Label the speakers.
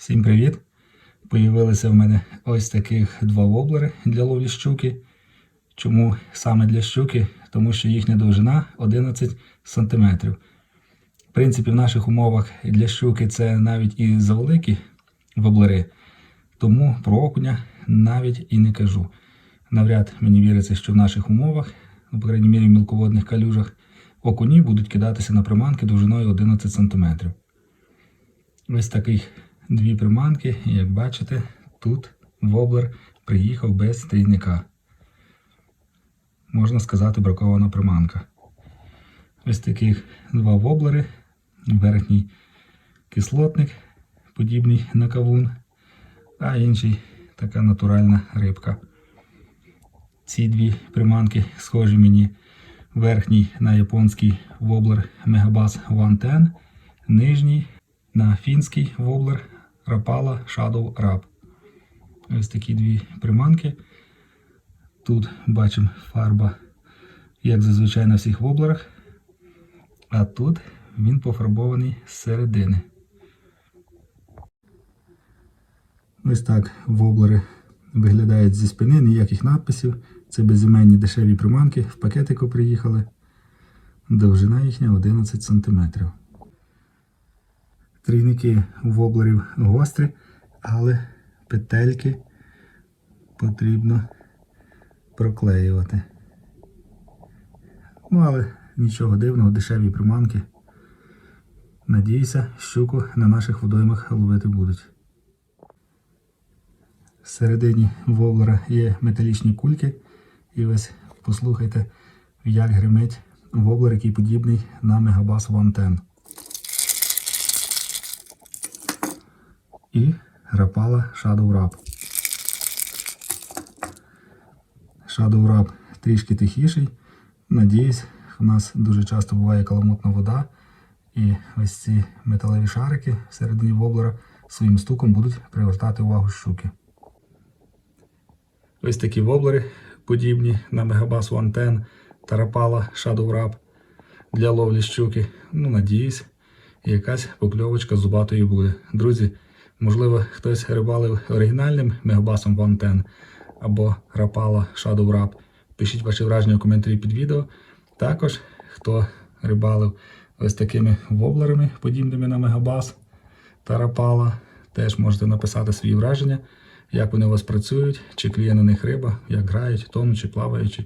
Speaker 1: Всім привіт! Появилися в мене ось таких два воблери для ловлі щуки. Чому саме для щуки? Тому що їхня довжина 11 см. В принципі, в наших умовах для щуки це навіть і завеликі воблери, тому про окуня навіть і не кажу. Навряд мені віриться, що в наших умовах, ну, по крайній мірі в мілководних калюжах, окуні будуть кидатися на приманки довжиною 11 см. Ось таких дві приманки, і як бачите, тут воблер приїхав без трійника. Можна сказати, бракована приманка. Ось таких два воблери. Верхній кислотник, подібний на кавун, а інший така натуральна рибка. Ці дві приманки схожі мені. Верхній на японський воблер Megabass 110, нижній на фінський воблер Rapala Shadow Rap. Ось такі дві приманки. Тут бачимо фарба, як зазвичай на всіх воблерах. А тут він пофарбований з середини. Ось так воблери виглядають зі спини, ніяких надписів. Це безіменні дешеві приманки, в пакетику приїхали. Довжина їхня 11 см. Трійники воблерів гострі, але петельки потрібно проклеювати. Ну, але нічого дивного, дешеві приманки. Надіюся, щуку на наших водоймах ловити будуть. Всередині воблера є металічні кульки. І ось послухайте, як гримить воблер, який подібний на Megabass 110. І Rapala Shadow Rap. Shadow Rap трішки тихіший. Надіюсь, у нас дуже часто буває каламутна вода. І ось ці металеві шарики всередині воблера своїм стуком будуть привертати увагу щуки. Ось такі воблери, подібні на Megabass 110 та Rapala Shadow Rap для ловлі щуки. Ну, надіюсь, якась покльовочка зубатої буде. Друзі, можливо, хтось рибалив оригінальним Megabass 110 або Rapala Shadow Rap. Пишіть ваші враження у коментарі під відео. Також, хто рибалив ось такими воблерами, подібними на Megabass та Rapala, теж можете написати свої враження як вони у вас працюють, чи кліє на них риба, як грають, тонуть чи плаваючи.